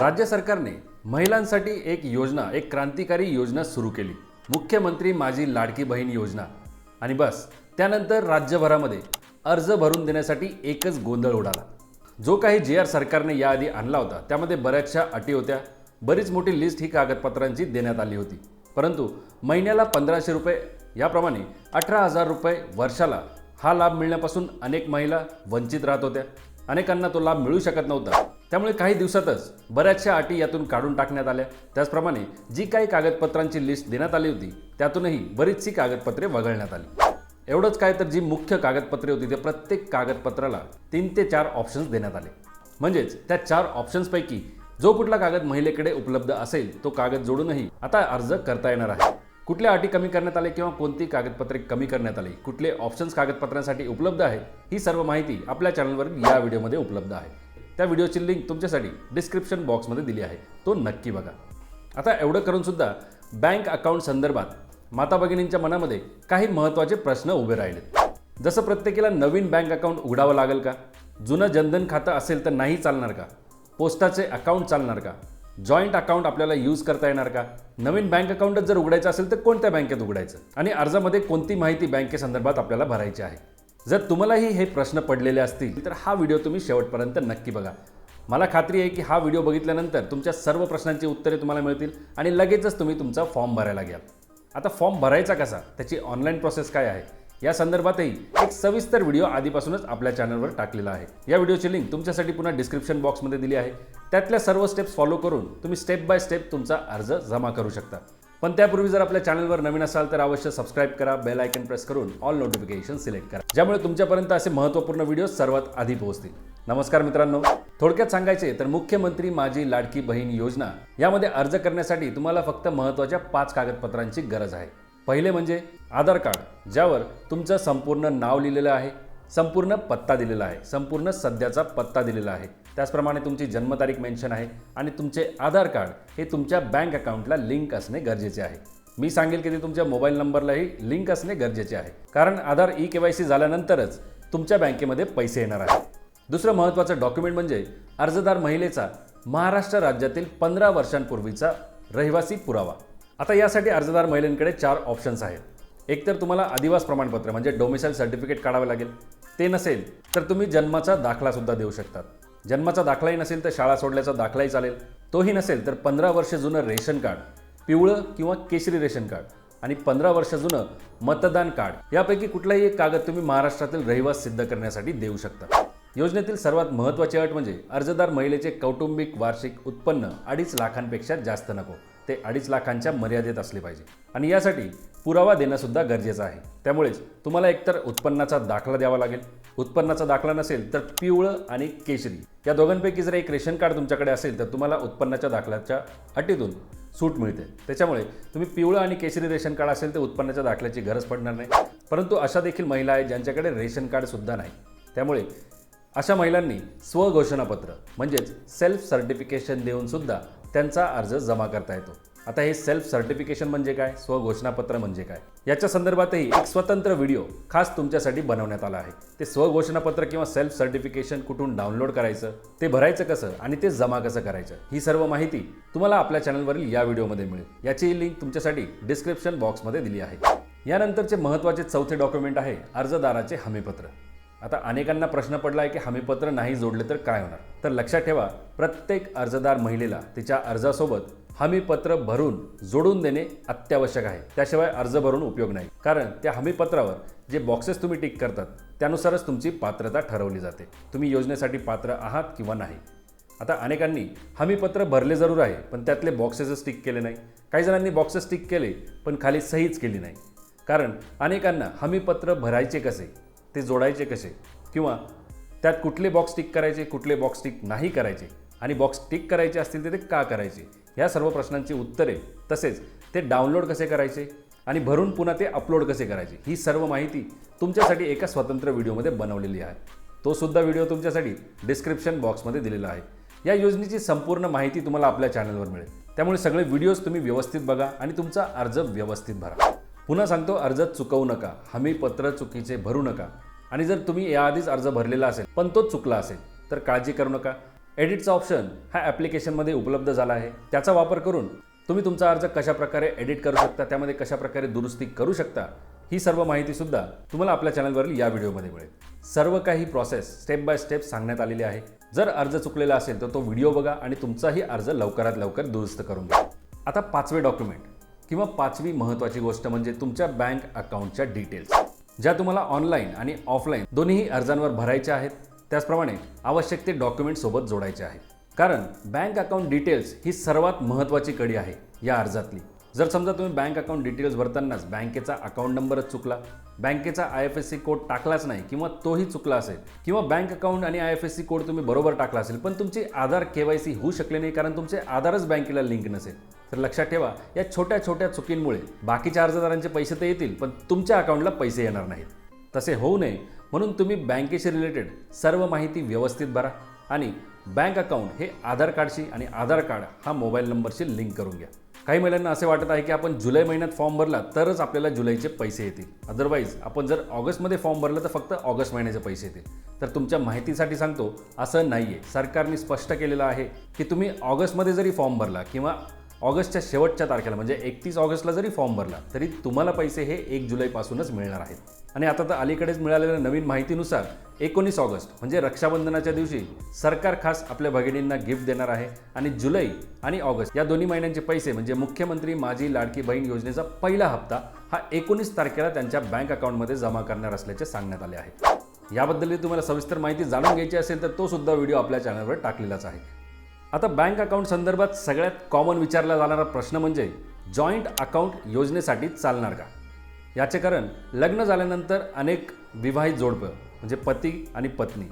राज्य सरकारने महिलांसाठी एक योजना एक क्रांतिकारी योजना सुरू केली. मुख्यमंत्री माझी लाडकी बहीण योजना. आणि बस त्यानंतर राज्यभरामध्ये अर्ज भरून देण्यासाठी एकच गोंधळ उडाला. जो काही जे आर सरकारने याआधी आणला होता त्यामध्ये बऱ्याचशा अटी होत्या. बरीच मोठी लिस्ट ही कागदपत्रांची देण्यात आली होती. परंतु महिन्याला पंधराशे रुपये याप्रमाणे अठरा हजार रुपये वर्षाला हा लाभ मिळण्यापासून अनेक महिला वंचित राहत होत्या. अनेकांना तो लाभ मिळू शकत नव्हता. त्यामुळे काही दिवसातच बऱ्याचशा अटी यातून काढून टाकण्यात आल्या. त्याचप्रमाणे जी काही कागदपत्रांची लिस्ट देण्यात आली होती त्यातूनही बरीचशी कागदपत्रे वगळण्यात आली. एवढंच काय तर जी मुख्य कागदपत्रे होती त्या प्रत्येक कागदपत्राला तीन ते चार ऑप्शन्स देण्यात आले. म्हणजेच त्या चार ऑप्शन्सपैकी जो कुठला कागद महिलेकडे उपलब्ध असेल तो कागद जोडूनही आता अर्ज करता येणार आहे. कुठल्या अटी कमी करण्यात आले किंवा कोणती कागदपत्रे कमी करण्यात आली कुठले ऑप्शन्स कागदपत्रांसाठी उपलब्ध आहेत ही सर्व माहिती आपल्या चॅनलवर या व्हिडिओमध्ये उपलब्ध आहे. त्या व्हिडिओची लिंक तुमच्यासाठी डिस्क्रिप्शन बॉक्समध्ये दिली आहे. तो नक्की बघा. आता एवढं करून सुद्धा बँक अकाउंट संदर्भात माता भगिनींच्या मनामध्ये काही महत्त्वाचे प्रश्न उभे राहिलेत. जसं प्रत्येकीला नवीन बँक अकाउंट उघडावं लागेल का? जुनं जनधन खातं असेल तर नाही चालणार का? पोस्टाचे अकाउंट चालणार का? जॉईंट अकाउंट आपल्याला यूज करता येणार का? नवीन बँक अकाउंटच जर उघडायचं असेल तर कोणत्या बँकेत उघडायचं? आणि अर्जामध्ये कोणती माहिती बँकेसंदर्भात आपल्याला भरायची आहे? जर तुम्हालाही हे प्रश्न पडलेले असतील तर हा व्हिडिओ तुम्ही शेवटपर्यंत नक्की बघा. मला खात्री आहे की हा व्हिडिओ बघितल्यानंतर तुमच्या सर्व प्रश्नांची उत्तरे तुम्हाला मिळतील आणि लगेचच तुम्ही तुमचा फॉर्म भरायला घ्याल. आता फॉर्म भरायचा कसा? त्याची ऑनलाईन प्रोसेस काय आहे? या संदर्भातही एक सविस्तर व्हिडिओ आधीपासूनच आपल्या चॅनलवर टाकलेला आहे. या व्हिडिओची लिंक तुमच्यासाठी पुन्हा डिस्क्रिप्शन बॉक्समध्ये दिली आहे. त्यातल्या सर्व स्टेप्स फॉलो करून तुम्ही स्टेप बाय स्टेप तुमचा अर्ज जमा करू शकता. पण त्यापूर्वी जर आपल्या चॅनलवर नवीन असाल तर अवश्य सबस्क्राईब करा बेल आयकन प्रेस करून ऑल नोटिफिकेशन सिलेक्ट करा. ज्यामुळे तुमच्यापर्यंत असे महत्त्वपूर्ण व्हिडिओ सर्वात आधी पोहोचतील. नमस्कार मित्रांनो. थोडक्यात सांगायचे तर मुख्यमंत्री माझी लाडकी बहीण योजना यामध्ये अर्ज करण्यासाठी तुम्हाला फक्त महत्त्वाच्या पाच कागदपत्रांची गरज आहे. पहिले म्हणजे आधार कार्ड ज्यावर तुमचं संपूर्ण नाव लिहिलेलं आहे संपूर्ण पत्ता दिलेला आहे संपूर्ण सध्याचा पत्ता दिलेला आहे. त्याचप्रमाणे तुमची जन्मतारीख मेन्शन आहे आणि तुमचे आधार कार्ड हे तुमच्या बँक अकाउंटला लिंक असणे गरजेचे आहे. मी सांगेल की ते तुमच्या मोबाईल नंबरलाही लिंक असणे गरजेचे आहे. कारण Aadhaar e K Y C झाल्यानंतरच तुमच्या बँकेमध्ये पैसे येणार आहे दुसरं महत्त्वाचं डॉक्युमेंट म्हणजे अर्जदार महिलेचा महाराष्ट्र राज्यातील पंधरा वर्षांपूर्वीचा रहिवासी पुरावा. आता यासाठी अर्जदार महिलांकडे चार ऑप्शन्स आहेत. एक तर तुम्हाला आदिवास प्रमाणपत्र म्हणजे डोमिसाईल सर्टिफिकेट काढावं लागेल. ते नसेल तर तुम्ही जन्माचा दाखलासुद्धा देऊ शकतात. जन्माचा दाखलाही नसेल तर शाळा सोडल्याचा दाखलाही चालेल. तोही नसेल तर पंधरा वर्ष जुनं रेशन कार्ड पिवळं किंवा केशरी रेशन कार्ड आणि पंधरा वर्ष जुनं मतदान कार्ड यापैकी कुठलाही एक कागद तुम्ही महाराष्ट्रातील रहिवास सिद्ध करण्यासाठी देऊ शकता. योजनेतील सर्वात महत्त्वाची अट म्हणजे अर्जदार महिलेचे कौटुंबिक वार्षिक उत्पन्न अडीच लाखांपेक्षा जास्त नको. ते अडीच लाखांच्या मर्यादेत असले पाहिजे. आणि यासाठी पुरावा देणं सुद्धा गरजेचं आहे. त्यामुळेच तुम्हाला एकतर उत्पन्नाचा दाखला द्यावा लागेल. उत्पन्नाचा दाखला नसेल तर पिवळं आणि केशरी. या दोघांपैकी जर एक रेशन कार्ड तुमच्याकडे असेल तर तुम्हाला उत्पन्नाच्या दाखल्याच्या अटीतून सूट मिळते. त्याच्यामुळे तुम्ही पिवळं आणि केशरी रेशन कार्ड असेल तर उत्पन्नाच्या दाखल्याची गरज पडणार नाही. परंतु अशा देखील महिला आहेत ज्यांच्याकडे रेशन कार्डसुद्धा नाही. त्यामुळे अशा महिलांनी स्वघोषणापत्र म्हणजेच सेल्फ सर्टिफिकेशन देऊन सुद्धा त्यांचा अर्ज जमा करता येतो. आता हे सेल्फ सर्टिफिकेशन म्हणजे काय? स्वघोषणापत्र म्हणजे काय? याच्या संदर्भातही एक स्वतंत्र व्हिडिओ खास तुमच्यासाठी बनवण्यात आला आहे. ते स्वघोषणापत्र किंवा सेल्फ सर्टिफिकेशन कुठून डाउनलोड करायचं ते भरायचं कसं आणि ते जमा कसं करायचं ही सर्व माहिती तुम्हाला आपल्या चॅनलवरील या व्हिडिओमध्ये मिळेल. याची लिंक तुमच्यासाठी डिस्क्रिप्शन बॉक्समध्ये दिली आहे. यानंतरचे महत्त्वाचे चौथे डॉक्युमेंट आहे अर्जदाराचे हमीपत्र. आता अनेकांना प्रश्न पडला आहे की हमीपत्र नाही जोडले तर काय होणार? तर लक्षात ठेवा प्रत्येक अर्जदार महिलेला तिच्या अर्जासोबत हमीपत्र भरून जोडून देणे अत्यावश्यक आहे. त्याशिवाय अर्ज भरून उपयोग नाही. कारण त्या हमीपत्रावर जे बॉक्सेस तुम्ही टिक करतात त्यानुसारच तुमची पात्रता ठरवली जाते. तुम्ही योजनेसाठी पात्र आहात किंवा नाही. आता अनेकांनी हमीपत्र भरले जरूर आहे पण त्यातले बॉक्सेसच टिक केले नाही. काही जणांनी बॉक्सेस टिक केले पण खाली सहीच केली नाही. कारण अनेकांना हमीपत्र भरायचे कसे ते जोडायचे कसे किंवा त्यात कुठले बॉक्स टिक करायचे कुठले बॉक्स टिक नाही करायचे आणि बॉक्स टिक करायचे असतील तर ते का करायचे ह्या सर्व प्रश्नांची उत्तरे तसेच ते डाउनलोड कसे करायचे आणि भरून पुन्हा ते अपलोड कसे करायचे ही सर्व माहिती तुमच्यासाठी एका स्वतंत्र व्हिडिओमध्ये बनवलेली आहे. तो सुद्धा व्हिडिओ तुमच्यासाठी डिस्क्रिप्शन बॉक्समध्ये दिलेला आहे. या योजनेची संपूर्ण माहिती तुम्हाला आपल्या चॅनलवर मिळेल. त्यामुळे सगळे व्हिडिओज तुम्ही व्यवस्थित बघा आणि तुमचा अर्ज व्यवस्थित भरा. पुन्हा सांगतो अर्ज चुकवू नका. हमीपत्र चुकीचे भरू नका. आणि जर तुम्ही याआधीच अर्ज भरलेला असेल पण तो चुकला असेल तर काळजी करू नका. एडिटचा ऑप्शन ह्या ॲप्लिकेशनमध्ये उपलब्ध झाला आहे. त्याचा वापर करून तुम्ही तुमचा अर्ज कशाप्रकारे एडिट करू शकता त्यामध्ये कशाप्रकारे दुरुस्ती करू शकता ही सर्व माहितीसुद्धा तुम्हाला आपल्या चॅनलवरील या व्हिडिओमध्ये मिळेल. सर्व काही प्रोसेस स्टेप बाय स्टेप सांगण्यात आलेली आहे. जर अर्ज चुकलेला असेल तर तो व्हिडिओ बघा आणि तुमचाही अर्ज लवकरात लवकर दुरुस्त करून घ्या. आता पाचवे डॉक्युमेंट किंवा पाचवी महत्त्वाची गोष्ट म्हणजे तुमच्या बँक अकाउंटच्या डिटेल्स. ज्या तुम्हाला ऑनलाईन आणि ऑफलाईन दोन्हीही अर्जांवर भरायच्या आहेत त्याचप्रमाणे आवश्यक ते डॉक्युमेंट सोबत जोडायचे आहे. कारण बँक अकाउंट डिटेल्स ही सर्वात महत्त्वाची कडी आहे या अर्जातली. जर समजा तुम्ही बँक अकाउंट डिटेल्स भरतानाच बँकेचा अकाउंट नंबरच चुकला बँकेचा I F S C code टाकलाच नाही किंवा तोही चुकला असेल किंवा बँक अकाउंट आणि I F S C code तुम्ही बरोबर टाकला असेल पण तुमची आधार के वाय सी होऊ शकले नाही कारण तुमचे आधारच बँकेला लिंक नसेल. तर लक्षात ठेवा या छोट्या छोट्या चुकींमुळे बाकीच्या अर्जदारांचे पैसे तर येतील पण तुमच्या अकाउंटला पैसे येणार नाहीत. तसे होऊ नये म्हणून तुम्ही बँकेशी रिलेटेड सर्व माहिती व्यवस्थित भरा आणि बँक अकाउंट हे आधार कार्डशी आणि आधार कार्ड हा मोबाईल नंबरशी लिंक करून घ्या. काही महिलांना असे वाटत आहे की आपण जुलै महिन्यात फॉर्म भरला तरच आपल्याला जुलैचे पैसे येतील. अदरवाईज आपण जर ऑगस्टमध्ये फॉर्म भरला तर फक्त ऑगस्ट महिन्याचे पैसे येतील. तर तुमच्या माहितीसाठी सांगतो असं नाही आहे सरकारने स्पष्ट केलेलं आहे की तुम्ही ऑगस्टमध्ये जरी फॉर्म भरला किंवा ऑगस्टच्या शेवटच्या तारखेला म्हणजे एकतीस ऑगस्टला जरी फॉर्म भरला तरी तुम्हाला पैसे हे एक जुलैपासूनच मिळणार आहेत. आणि आता तर अलीकडेच मिळालेल्या नवीन माहितीनुसार एकोणीस ऑगस्ट म्हणजे रक्षाबंधनाच्या दिवशी सरकार खास आपल्या भगिनींना गिफ्ट देणार आहे. आणि जुलै आणि ऑगस्ट या दोन्ही महिन्यांचे पैसे म्हणजे मुख्यमंत्री माझी लाडकी बहीण योजनेचा पहिला हप्ता हा एकोणीस तारखेला त्यांच्या बँक अकाउंटमध्ये जमा करणार असल्याचे सांगण्यात आले आहे. याबद्दल तुम्हाला सविस्तर माहिती जाणून घ्यायची असेल तर तो सुद्धा व्हिडिओ आपल्या चॅनलवर टाकलेलाच आहे. आता बँक अकाउंट संदर्भात सगळ्यात कॉमन विचारला जाणारा प्रश्न म्हणजे जॉईंट अकाउंट योजनेसाठी चालणार का? याचे कारण लग्न झाल्यानंतर अनेक विवाहित जोडपं म्हणजे पती आणि पत्नी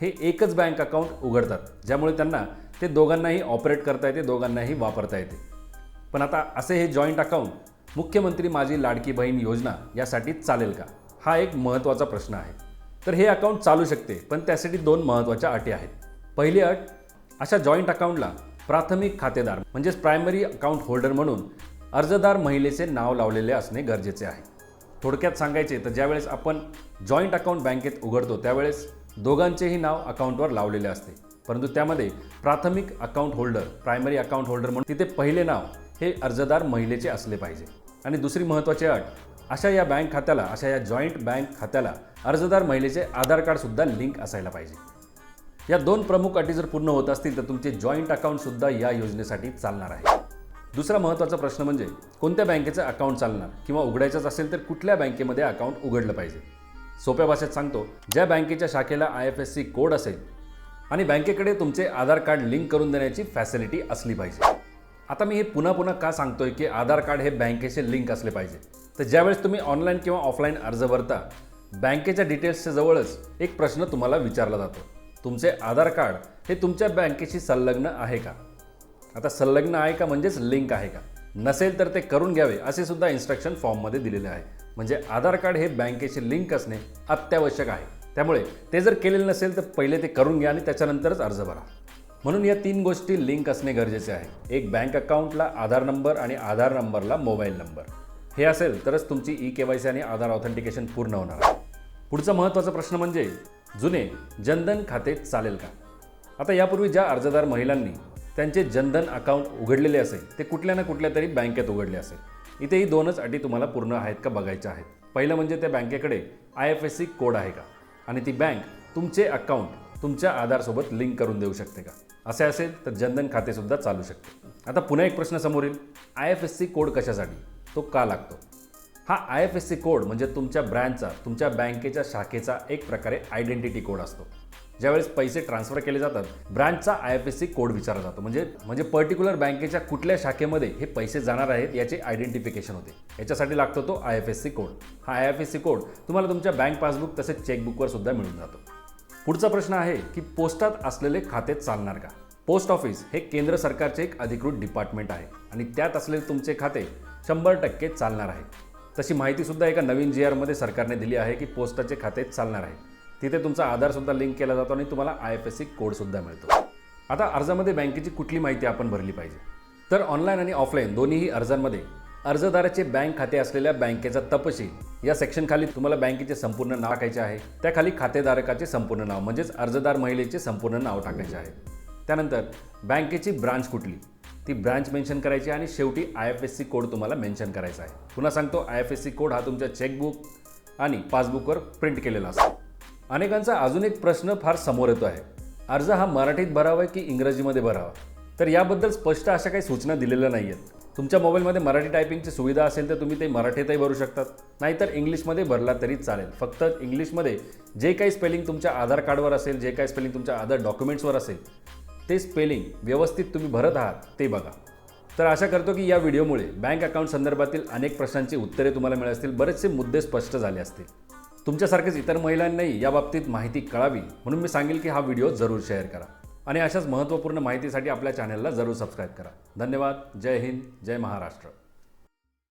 हे एकच बँक अकाउंट उघडतात ज्यामुळे त्यांना ते दोघांनाही ऑपरेट करता येते दोघांनाही वापरता येते. पण आता असे हे जॉईंट अकाउंट मुख्यमंत्री माझी लाडकी बहीण योजना यासाठी चालेल का? हा एक महत्त्वाचा प्रश्न आहे. तर हे अकाउंट चालू शकते पण त्यासाठी दोन महत्त्वाच्या अटी आहेत. पहिली अट अशा जॉईंट अकाउंटला प्राथमिक खातेदार म्हणजेच प्रायमरी अकाउंट होल्डर म्हणून अर्जदार महिलेचे नाव लावलेले असणे गरजेचे आहे. थोडक्यात सांगायचे तर ज्यावेळेस आपण जॉईंट अकाउंट बँकेत उघडतो त्यावेळेस दोघांचेही नाव अकाउंटवर लावलेले असते. परंतु त्यामध्ये प्राथमिक account holder primary account holder म्हणून तिथे पहिले नाव हे अर्जदार महिलेचे असले पाहिजे. आणि दुसरी महत्त्वाची अट अशा या बँक खात्याला अशा या जॉईंट बँक खात्याला अर्जदार महिलेचे आधार कार्डसुद्धा लिंक असायला पाहिजे. या दोन प्रमुख अटी जर पूर्ण होत असतील तर तुमचे जॉईंट अकाउंटसुद्धा या योजनेसाठी चालणार आहे. दुसरा महत्त्वाचा प्रश्न म्हणजे कोणत्या बँकेचं अकाउंट चालणार किंवा उघडायचंच असेल तर कुठल्या बँकेमध्ये अकाउंट उघडलं पाहिजे? सोप्या भाषेत सांगतो ज्या बँकेच्या शाखेला I F S C code असेल आणि बँकेकडे तुमचे आधार कार्ड लिंक करून देण्याची फॅसिलिटी असली पाहिजे. आता मी हे पुन्हा पुन्हा का सांगतोय की आधार कार्ड हे बँकेचे लिंक असले पाहिजे? तर ज्यावेळेस तुम्ही ऑनलाईन किंवा ऑफलाईन अर्ज भरता बँकेच्या डिटेल्सच्या जवळच एक प्रश्न तुम्हाला विचारला जातो. तुमचे आधार कार्ड हे तुमच्या बँकेशी संलग्न आहे का? आता संलग्न आहे का म्हणजेच लिंक आहे का? नसेल तर ते करून घ्यावे असे सुद्धा इन्स्ट्रक्शन फॉर्ममध्ये दिलेले आहे. म्हणजे आधार कार्ड हे बँकेशी लिंक असणे अत्यावश्यक आहे. त्यामुळे ते जर केलेले नसेल तर पहिले ते करून घ्या आणि त्याच्यानंतरच अर्ज भरा. म्हणून या तीन गोष्टी लिंक असणे गरजेचे आहे. एक बँक अकाउंटला आधार नंबर आणि आधार नंबरला मोबाईल नंबर. हे असेल तरच तुमची ई के वाय सी आणि आधार ऑथेंटिकेशन पूर्ण होणार आहे. पुढचा महत्त्वाचा प्रश्न म्हणजे जुने जनधन खाते चालेल का? आता यापूर्वी ज्या अर्जदार महिलांनी त्यांचे जनधन अकाउंट उघडलेले असेल ते कुठल्या ना कुठल्या तरी बँकेत उघडले असेल. इथेही दोनच अटी तुम्हाला पूर्ण आहेत का बघायच्या आहेत? पहिलं म्हणजे त्या बँकेकडे I F S C code आहे का? आणि ती बँक तुमचे अकाउंट तुमच्या आधारसोबत लिंक करून देऊ शकते का? असे असेल तर जनधन खातेसुद्धा चालू शकते. आता पुन्हा एक प्रश्न समोर येईल. I F S C code कशासाठी? तो का लागतो? हा I F S C code म्हणजे तुमच्या ब्रँचचा तुमच्या बँकेच्या शाखेचा एक प्रकारे आयडेंटिटी कोड असतो. ज्यावेळेस पैसे ट्रान्सफर केले जातात ब्रँचचा I F S C code विचारला जातो. म्हणजे म्हणजे पर्टिक्युलर बँकेच्या कुठल्या शाखेमध्ये हे पैसे जाणार आहेत याचे आयडेंटिफिकेशन होते. याच्यासाठी लागतो तो I F S C code हा I F S C code तुम्हाला तुमच्या बँक पासबुक तसेच चेकबुकवर सुद्धा मिळून जातो. पुढचा प्रश्न आहे की पोस्टात असलेले खाते चालणार का? पोस्ट ऑफिस हे केंद्र सरकारचे एक अधिकृत डिपार्टमेंट आहे आणि त्यात असलेले तुमचे खाते शंभर टक्के चालणार आहे. तशी माहितीसुद्धा एका नवीन जी आरमध्ये सरकारने दिली आहे की पोस्टाचे खाते चालणार आहे. तिथे तुमचा आधारसुद्धा लिंक केला जातो आणि तुम्हाला आय एफ एस सी कोडसुद्धा मिळतो. आता अर्जामध्ये बँकेची कुठली माहिती आपण भरली पाहिजे? तर ऑनलाईन आणि ऑफलाईन दोन्हीही अर्जांमध्ये अर्जदाराचे बँक खाते असलेल्या बँकेचा तपशील या सेक्शनखाली तुम्हाला बँकेचे संपूर्ण नाव टाकायचे आहे. त्याखाली खातेधारकाचे संपूर्ण नाव म्हणजेच अर्जदार महिलेचे संपूर्ण नाव टाकायचे आहे. त्यानंतर बँकेची ब्रांच कुठली? ती ब्रांच मेन्शन करायची आणि शेवटी I F S C code तुम्हाला मेन्शन करायचा आहे. पुन्हा सांगतो I F S C code हा तुमच्या चेकबुक आणि पासबुकवर प्रिंट केलेला असतो. अनेकांचा अजून एक प्रश्न फार समोर येतो आहे. अर्ज हा मराठीत भरावा की इंग्रजीमध्ये भरावा? तर याबद्दल स्पष्ट अशा काही सूचना दिलेल्या नाही आहेत तुमच्या मोबाईलमध्ये मराठी टायपिंगची सुविधा असेल तर तुम्ही ते मराठीतही भरू शकतात. नाहीतर इंग्लिशमध्ये भरला तरी चालेल. फक्त इंग्लिशमध्ये जे काही स्पेलिंग तुमच्या आधार कार्डवर असेल जे काही स्पेलिंग तुमच्या आधार डॉक्युमेंट्सवर असेल ते स्पेलिंग व्यवस्थित तुम्ही भरत आहात ते बघा. तर आशा करतो की या व्हिडिओमुळे बँक अकाउंट संदर्भातील अनेक प्रश्नांची उत्तरे तुम्हाला मिळत असतील बरेचसे मुद्दे स्पष्ट झाले असतील. तुमच्यासारखेच इतर महिलांनाही याबाबतीत माहिती कळावी म्हणून मी सांगेल की हा व्हिडिओ जरूर शेअर करा. आणि अशाच महत्त्वपूर्ण माहितीसाठी आपल्या चॅनलला जरूर सबस्क्राईब करा. धन्यवाद. जय हिंद. जय महाराष्ट्र.